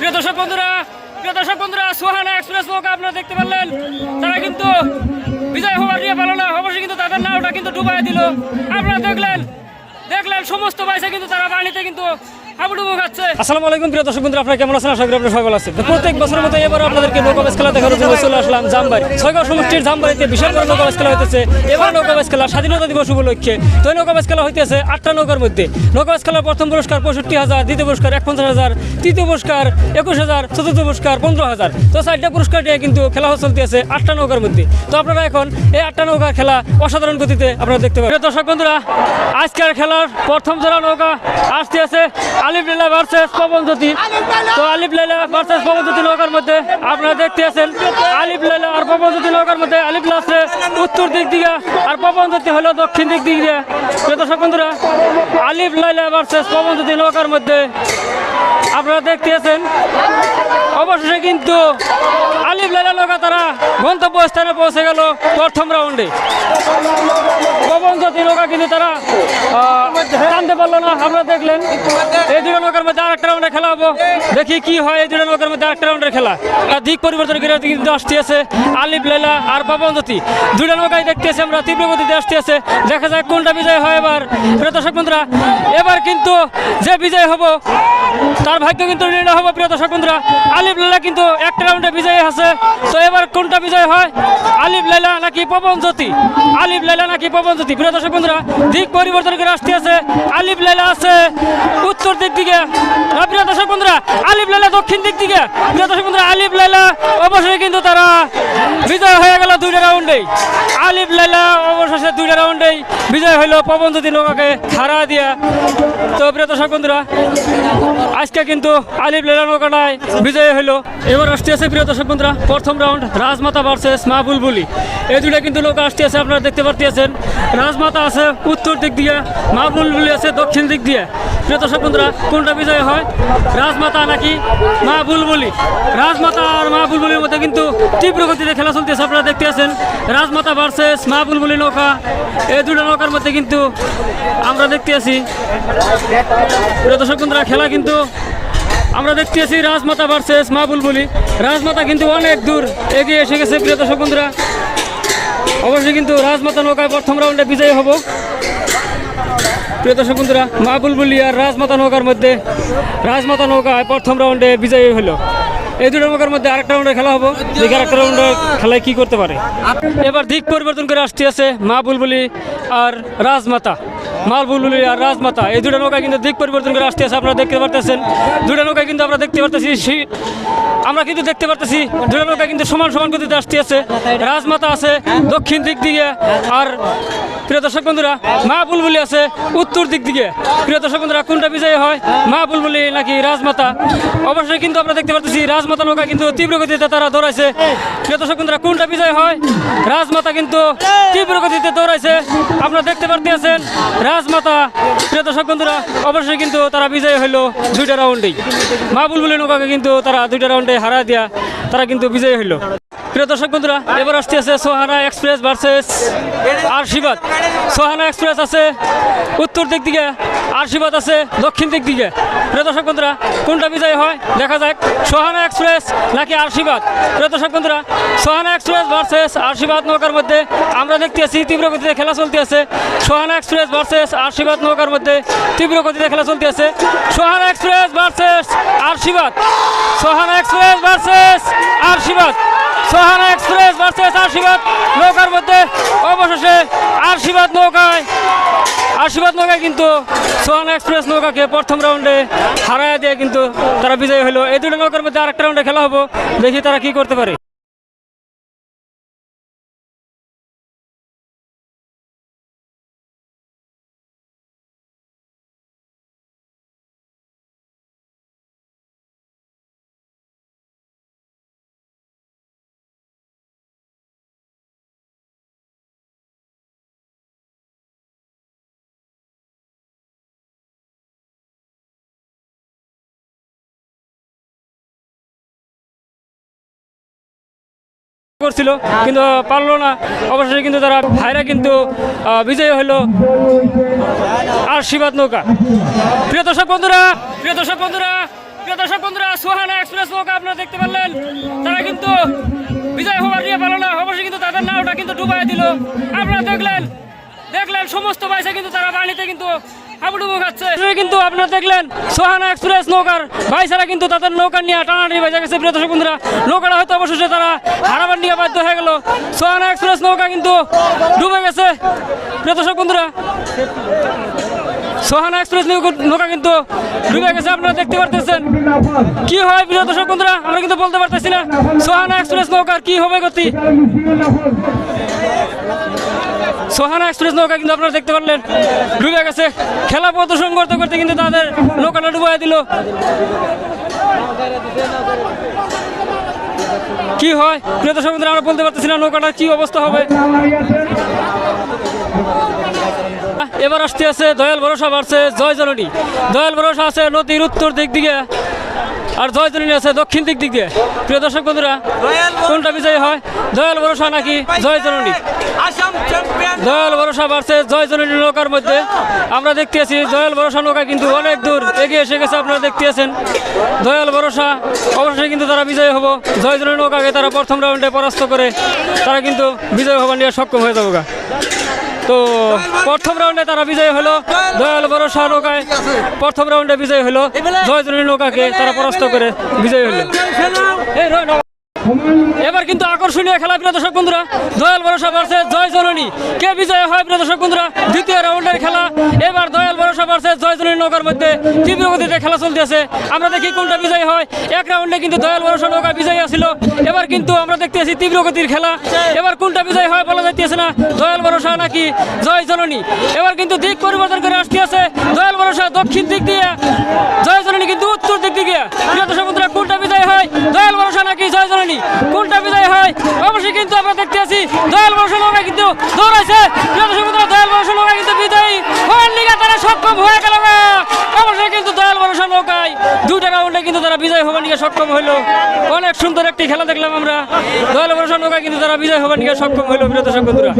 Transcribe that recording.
প্রিয় দর্শক বন্ধুরা, প্রিয় দর্শক বন্ধুরা, সোহানা এক্সপ্রেস নৌকা আপনারা দেখতে পারলেন, তারা কিন্তু বিজয় হওয়ার নিয়ে পারল না অবশ্যই কিন্তু তাদের নাওটা কিন্তু ডুবাই দিল। আপনারা দেখলেন দেখলেন, সমস্ত পয়সা কিন্তু তারা পানিতে কিন্তু একুশ হাজার, চতুর্থ পুরস্কার পনেরো হাজার। তো চারটা পুরস্কার নিয়ে কিন্তু খেলা চলতেছে আটটা নৌকার মধ্যে। তো আপনারা এখন এই আটটা নৌকার খেলা অসাধারণ গতিতে আপনারা দেখতে পাবেন। দর্শক বন্ধুরা, আজকের খেলার প্রথম জোড়া নৌকা আসতে আছে আলিফ লীলা ভার্সেস পবন জ্যোতি। তো আলিফ লীলা ভার্সেস পবন জ্যোতি নৌকার মধ্যে আপনারা দেখতে আছেন, আলিফ লীলা আর পবন জ্যোতি নৌকার মধ্যে আলিফ আছে উত্তর দিক দিকে আর পবন জ্যোতি হলো দক্ষিণ দিক দিকে প্রিয় দর্শক বন্ধুরা, আলিফ লাইলা ভার্সেস পবন জ্যোতি নৌকার মধ্যে আপনারা দেখতে আছেন। অবশেষে কিন্তু আলিফ লাইলা নৌকা তারা গন্তব্য স্থানে পৌঁছে গেল প্রথম রাউন্ডে পবন জ্যোতি নৌকা কিন্তু তারা পারল না, আপনারা দেখলেন। এই দুটো নৌকার মধ্যে আরেকটা রাউন্ডে খেলা হব। দেখি কি হয় এই দুটো নৌকার মধ্যে আরেকটা রাউন্ডের খেলা। দিক পরিবর্তন করে কিন্তু আছে। আলিফ, লাইলা আর পবন জ্যোতি। দুটো নৌকায় দেখতেছি আমরা, তীব্র গতিতে আসতে আছে। দেখা যায় কোনটা বিজয় হয় এবার। প্রিয় দর্শক বন্ধুরা, এবার কিন্তু যে বিজয় হব, তার ভাগ্য কিন্তু নির্ণয় হবে, প্রিয় দর্শক বন্ধুরা। আলিফ, লাইলা কিন্তু একটা রাউন্ডে বিজয়ী আছে। তো এবার কোনটা বিজয় হয়? আলিফ, লাইলা নাকি পবন জ্যোতি? আলিফ, লাইলা নাকি পবন জ্যোতি? প্রিয় দর্শক বন্ধুরা, দিক পরিবর্তন করে আসতে আছে। আলিফ লাইলা আছে উত্তর দিক দিকে। প্রিয় দর্শক বন্ধুরা, আলিফ লাইলা দক্ষিণ দিক দিকে। প্রিয় দর্শক বন্ধুরা, আলিফ লাইলা অবশ্যই কিন্তু তারা বিজয় হয়ে গেল দুইটা রাউন্ডেই আলিফ লাইলা, অবশেষে দুইটা রাউন্ডেই বিজয় হইল। পবন জ্যোতি নৌকাকে হারা দিয়া। তো প্রিয় দর্শক বন্ধুরা, আজকে কিন্তু আলিফ লেলা নৌকাটায় বিজয় হলো এবার আসতে আছে প্রিয় দর্শক বন্ধুরা, প্রথম রাউন্ড, রাজমাতা ভার্সেস মা বুলবুলি। এই দুটা কিন্তু নৌকা আসতে আছে, আপনারা দেখতে পারতেছেন। রাজমাতা আছে উত্তর দিক দিয়ে, মা বুলবুলি আছে দক্ষিণ দিক দিয়ে। প্রিয় দর্শক বন্ধুরা, কোনটা বিজয় হয়? রাজমাতা নাকি মা বুলবুলি? রাজমাতা আর মা বুলবুলির মধ্যে কিন্তু তীব্র গতিতে খেলা চলতেছে, আপনারা দেখতে আছেন। রাজমাতা ভার্সেস মা বুলবুলি নৌকা। এই দুটো নৌকার মধ্যে কিন্তু আমরা দেখতে আছি, প্রিয় দর্শক বন্ধুরা, খেলা কিন্তু আমরা দেখতে আছি রাজমাতা ভার্সেস মা বুলবুলি রাজমাতা কিন্তু অনেক দূর এগিয়ে এসে গেছে, প্রিয় দর্শক বন্ধুরা। অবশ্যই কিন্তু রাজমাতা নৌকায় প্রথম রাউন্ডে বিজয়ী হব। প্রিয় দর্শক বন্ধুরা মা বুলবুলি আর রাজমাতা নৌকার মধ্যে, রাজমাতা নৌকায় প্রথম রাউন্ডে বিজয়ী হলো। এই দুটো নৌকার মধ্যে আরেকটা রাউন্ডে খেলা হব। দেখি আরেকটা রাউন্ডে খেলায় কি করতে পারে। এবার দিক পরিবর্তন করে আসতে আছে মা বুলবুলি আর রাজমাতা। মাল বুলবুলি আর রাজমাতা, এই দুটো নৌকা কিন্তু দিক পরিবর্তন করে আসতে আছে, আপনারা দেখতে পারতেছেন। দুটো নৌকা কিন্তু আমরা দেখতে পারতেছি আমরা কিন্তু দেখতে পারতেছি, দুটো নৌকা কিন্তু সমান সমান গতিতে আসতে আছে। রাজমাতা আছে দক্ষিণ দিক দিকে আর প্রিয় দর্শক বন্ধুরা, মা বুলবুলি আছে উত্তর দিক দিকে প্রিয় দর্শক বন্ধুরা, কোনটা বিজয়ী হয়? মা বুলবুলি নাকি রাজমাতা? অবশ্যই কিন্তু আমরা দেখতে পারতেছি, রাজমাতা নৌকা কিন্তু তীব্র গতিতে তারা দৌড়াইছে। প্রিয় দর্শক বন্ধুরা, কোনটা বিজয় হয়? রাজমাতা কিন্তু তীব্র গতিতে দৌড়াইছে। আপনারা দেখতে পারতেছেন রাজমাতা, প্রিয় দর্শক বন্ধুরা, অবশ্যই কিন্তু তারা বিজয়ী হলো দুইটা রাউন্ডেই মা বলে নৌকাকে কিন্তু তারা দুইটা রাউন্ডে হারা দিয়া তারা কিন্তু বিজয়ী হলো প্রিয় দর্শক বন্ধুরা, এবার আসতে আছে সোহানা এক্সপ্রেস ভার্সেস আশীর্বাদ সোহানা এক্সপ্রেস আছে উত্তর দিক দিকে আশীর্বাদ আছে দক্ষিণ দিক দিকে। প্রিয় দর্শক বন্ধুরা, কোনটা বিজয় হয়? দেখা যাক, সোহানা এক্সপ্রেস নাকি আশীর্বাদ প্রিয় দর্শক বন্ধুরা, সোহানা এক্সপ্রেস ভার্সেস আশীর্বাদ নৌকার মধ্যে আমরা দেখতে আছি, তীব্র গতিতে খেলা চলতে আছে। সোহানা এক্সপ্রেস ভার্সেস আশীর্বাদ নৌকার মধ্যে তীব্র গতিতে খেলা চলতে আছে। সোহানা এক্সপ্রেস ভার্সেস আশীর্বাদ সোহানা এক্সপ্রেস ভার্সেস আশীর্বাদ সোহানা এক্সপ্রেস ভার্সেস আশীর্বাদ নৌকার মধ্যে। অবশেষে আশীর্বাদ নৌকায়। আশীর্বাদ নৌকায় কিন্তু সোহানা এক্সপ্রেস নৌকাকে প্রথম রাউন্ডে হারায় দিয়ে কিন্তু তারা বিজয়ী হলো। এই দুটো নৌকার মধ্যে আরেকটা রাউন্ডে খেলা হব। দেখি তারা কি করতে পারে। করছিল, কিন্তু পারল না। অবশেষে কিন্তু তারা ভাইরা কিন্তু বিজয়ী হলো আশীর্বাদ নৌকা। প্রিয় দর্শক বন্ধুরা, প্রিয় দর্শক বন্ধুরা, প্রিয় দর্শক বন্ধুরা, সোহানা এক্সপ্রেস নৌকা আপনারা দেখতে পারলেন। তারা কিন্তু বিজয় হওয়ার নিয়ে পারল না। অবশ্যই কিন্তু তাদের নাওটা কিন্তু ডুবাই দিল। আপনারা দেখলেন দেখলেন, সমস্ত পয়সা কিন্তু তারা পানিতে কিন্তু হাবুডুবু খাচ্ছে। কিন্তু আপনারা দেখলেন, সোহানা এক্সপ্রেস নৌকার ভাইসারা কিন্তু তাদের নৌকা নিয়ে টানাটানি বেজে গেছে, প্রিয় দর্শক বন্ধুরা। নৌকাটা হয়তো অবশেষে তারা হারাবার নিয়ে বাধ্য হয়ে গেল। সোহানা এক্সপ্রেস নৌকা কিন্তু ডুবে গেছে, প্রিয় দর্শক বন্ধুরা। সোহানা এক্সপ্রেস নৌকা- কিন্তু ডুবে গেছে, আপনারা দেখতে পারতেছেন। কি হয়, প্রিয় দর্শক বন্ধুরা, আমরা কিন্তু বলতে পারতেছি না। সোহানা এক্সপ্রেস নৌকার কি হবে গতি? সোহানা এক্সপ্রেস নৌকা কিন্তু আপনারা দেখতে পারলেন। ডুবে গেছে। খেলা প্রদর্শন করতে করতে কিন্তু তাদের নৌকাটা ডুবাই দিল। কি হয়? দর্শক বন্ধুরা, আমরা বলতে পারতেছি না নৌকাটার কি অবস্থা হবে। এবার আসতে আছে দয়াল ভরসা বাড়ছে জয় জননী দয়াল ভরসা আছে নদীর উত্তর দিক দিকে আর জয় জননী আছে দক্ষিণ দিক দিক দিয়ে। প্রিয় দর্শক বন্ধুরা কোনটা বিজয়ী হয়? দয়াল ভরসা নাকি জয় জননী? দয়াল ভরসা বাড়ছে জয় জননী নৌকার মধ্যে। আমরা দেখতে আছি দয়াল ভরসা নৌকা কিন্তু অনেক দূর এগিয়ে এসে গেছে আপনারা দেখতে আছেন। দয়াল ভরসা অবশ্যই কিন্তু তারা বিজয়ী হব। জয় জননী নৌকাকে তারা প্রথম রাউন্ডে পরাস্ত করে তারা কিন্তু বিজয় হবার নিয়ে সক্ষম হয়ে যাব গা। তো প্রথম রাউন্ডে তারা বিজয়ী হলো। দয়াল ভরসা নৌকায় প্রথম রাউন্ডে বিজয়ী হলো। জয় জননী নৌকাকে তারা পরাস্ত করে বিজয়ী হলো। এবার কিন্তু আকর্ষণীয় খেলা, প্রিয় দর্শক বন্ধুরা। দয়াল ভরসা ভার্সে জয় জননী। কে বিজয় হয়, প্রিয় দর্শক বন্ধুরা? দ্বিতীয় রাউন্ডের খেলা। এবার দয়াল ভরসা ভার্সে জয় জননী নৌকার মধ্যে। তীব্র গতিতে খেলা চলতেছে। আমরা দেখি কোনটা বিজয় হয়। এক রাউন্ডে কিন্তু দয়াল ভরসা নৌকা বিজয়ী আসছিল এবার কিন্তু আমরা দেখতেছি তীব্র গতির খেলা। এবার কোনটা বিজয় হয় বলা যাইতেছে না। দয়াল ভরসা নাকি জয় জননী? এবার কিন্তু দিক পরিবর্তন করে আসতে আছে দয়াল ভরসা দক্ষিণ দিক দিয়ে। জয় জননী কিন্তু উত্তর দিক দিয়ে প্রিয় দর্শক কিন্তু আমরা দেখতে আছি দয়াল মানুষের কিন্তু দৌড়াইছে। দয়াল মানুষের নৌকা কিন্তু বিজয়ী। হওয়ার লিগে তারা সক্ষম হয়ে গেল অবশ্যই কিন্তু দয়াল মানুষের নৌকায় দুইটা রাউন্ডে কিন্তু তারা বিজয় হবার লিগে সক্ষম হইল। অনেক সুন্দর একটি খেলা দেখলাম আমরা। দয়াল মানুষের নৌকায় কিন্তু তারা বিজয় হবার লিগে সক্ষম হইল বিরত বন্ধুরা।